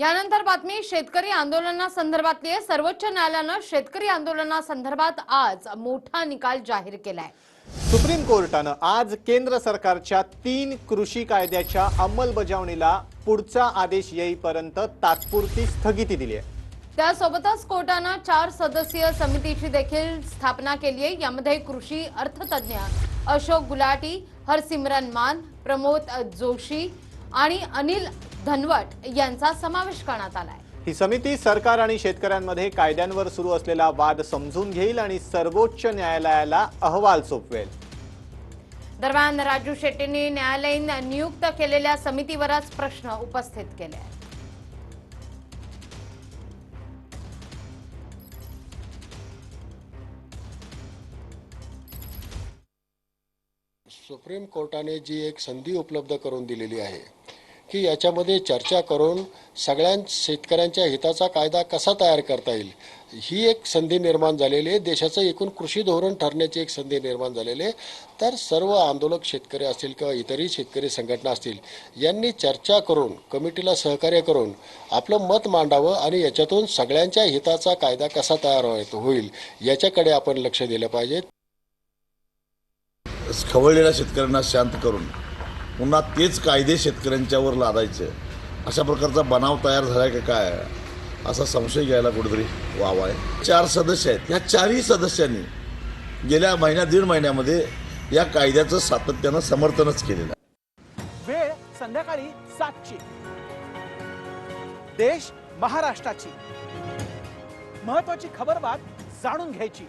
यानंतर बातमी शेतकरी आंदोलनासंदर्भातली आहे. सर्वोच्च न्यायालयानं शेतकरी आंदोलनासंदर्भात आज मोठा निकाल जाहीर केलाय. सुप्रीम कोर्टानं आज केंद्र सरकारच्या तीन कृषी कायद्याच्या अंमलबजावणीला पुढचा आदेश येईपर्यंत तात्पुरती स्थगिती दिली आहे. त्यासोबतच कोर्टानं चार सदस्यीय समितीची देखील स्थापना केली आहे. यामध्ये कृषी अर्थतज्ञ अशोक गुलाटी हरसिमरन मान प्रमोद जोशी आणि अनिल धनवट यांचा समावेश करण्यात आलाय. ही समिती सरकार आणि शेतकऱ्यांमध्ये कायद्यांवर सुरू असलेला वाद समजून घेईल आणि सर्वोच्च न्यायालयाला अहवाल सोपवेल. दरम्यान राजू शेट्टींनी न्यायालयीन नियुक्त केलेल्या समितीवरच प्रश्न उपस्थित केले. आहेत सुप्रीम कोर्टाने जी एक संधी उपलब्ध करून दिलेली आहे की याच्यामध्ये चर्चा करून सगळ्या शेतकऱ्यांच्या हिताचा कायदा कसा तयार करता येईल ही एक संधी निर्माण झालेली आहे. देशाचं एकूण कृषी धोरण ठरण्याची एक संधी निर्माण झालेली आहे. तर सर्व आंदोलक शेतकरी असतील किंवा इतरही शेतकरी संघटना असतील यांनी चर्चा करून कमिटीला सहकार्य करून आपलं मत मांडावं आणि याच्यातून सगळ्यांच्या हिताचा कायदा कसा तयार होईल याच्याकडे आपण लक्ष दिलं पाहिजे. खवळलेल्या शेतकऱ्यांना शांत करून पुन्हा तेच कायदे शेतकऱ्यांच्यावर लादायचे. अशा प्रकारचा बनाव तयार झालाय का काय? असा संशय घ्यायला कुठेतरी वाव आहे. चार सदस्य आहेत. या चारही सदस्यांनी गेल्या महिन्या दीड महिन्यामध्ये या कायद्याचं सातत्यानं समर्थनच केलेलं आहे. वेळ संध्याकाळी सातची. देश महाराष्ट्राची. महत्वाची खबर बात जाणून घ्यायची.